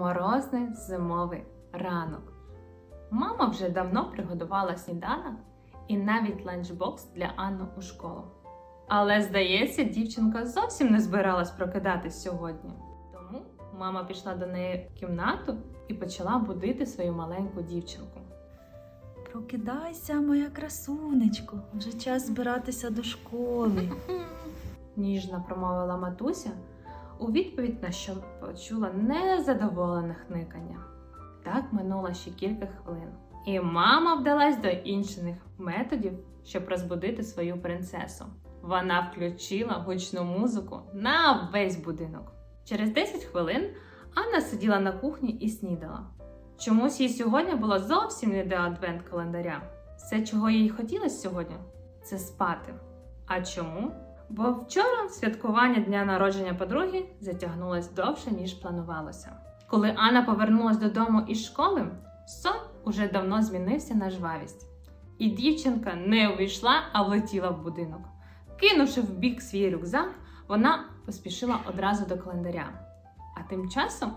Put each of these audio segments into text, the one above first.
Морозний зимовий ранок. Мама вже давно приготувала сніданок і навіть ланчбокс для Анни у школу. Але, здається, дівчинка зовсім не збиралась прокидатись сьогодні. Тому мама пішла до неї в кімнату і почала будити свою маленьку дівчинку. Прокидайся, моя красунечко, вже час збиратися до школи. Ніжно промовила матуся у відповідь на що почула незадоволене хникання. Так минуло ще кілька хвилин, і мама вдалась до інших методів, щоб розбудити свою принцесу. Вона включила гучну музику на весь будинок. Через 10 хвилин Анна сиділа на кухні і снідала. Чомусь їй сьогодні було зовсім не до адвент календаря. Все, чого їй хотілося сьогодні, це спати. А чому? Бо вчора святкування дня народження подруги затягнулось довше, ніж планувалося. Коли Анна повернулась додому із школи, сон уже давно змінився на жвавість. І дівчинка не увійшла, а влетіла в будинок. Кинувши в бік свій рюкзак, вона поспішила одразу до календаря. А тим часом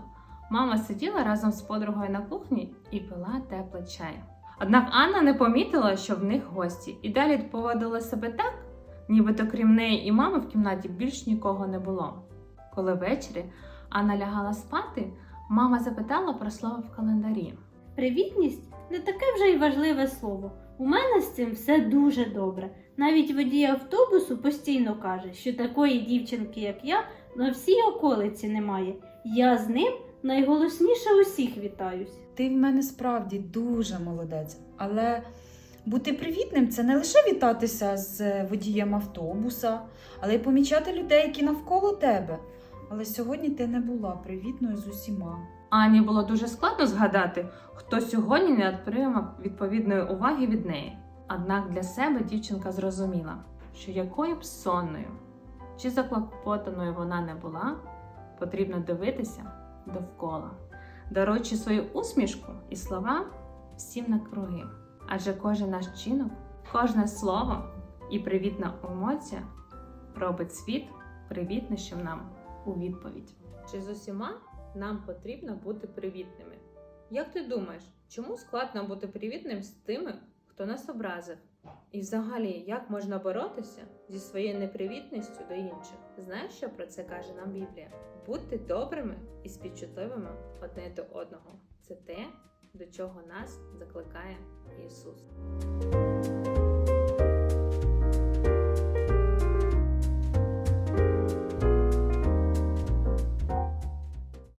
мама сиділа разом з подругою на кухні і пила теплий чай. Однак Анна не помітила, що в них гості, і далі поводила себе так, нібито крім неї і мами в кімнаті більш нікого не було. Коли ввечері Анна лягала спати, мама запитала про слово в календарі. Привітність не таке вже й важливе слово. У мене з цим все дуже добре. Навіть водій автобусу постійно каже, що такої дівчинки, як я, на всій околиці немає. Я з ним найголосніше усіх вітаюсь. Ти в мене справді дуже молодець, але бути привітним це не лише вітатися з водієм автобуса, але й помічати людей, які навколо тебе. Але сьогодні ти не була привітною з усіма. Ані було дуже складно згадати, хто сьогодні не отримав відповідної уваги від неї. Однак для себе дівчинка зрозуміла, що якою б сонною чи заклопотаною вона не була, потрібно дивитися довкола, даруючи свою усмішку і слова всім навкруги. Адже кожен наш чинок, кожне слово і привітна емоція робить світ привітнішим нам у відповідь. Чи з усіма нам потрібно бути привітними? Як ти думаєш, чому складно бути привітним з тими, хто нас образив? І взагалі, як можна боротися зі своєю непривітністю до інших? Знаєш, що про це каже нам Біблія? Будьте добрими і співчутливими одне до одного. Це те, до чого нас закликає Ісус.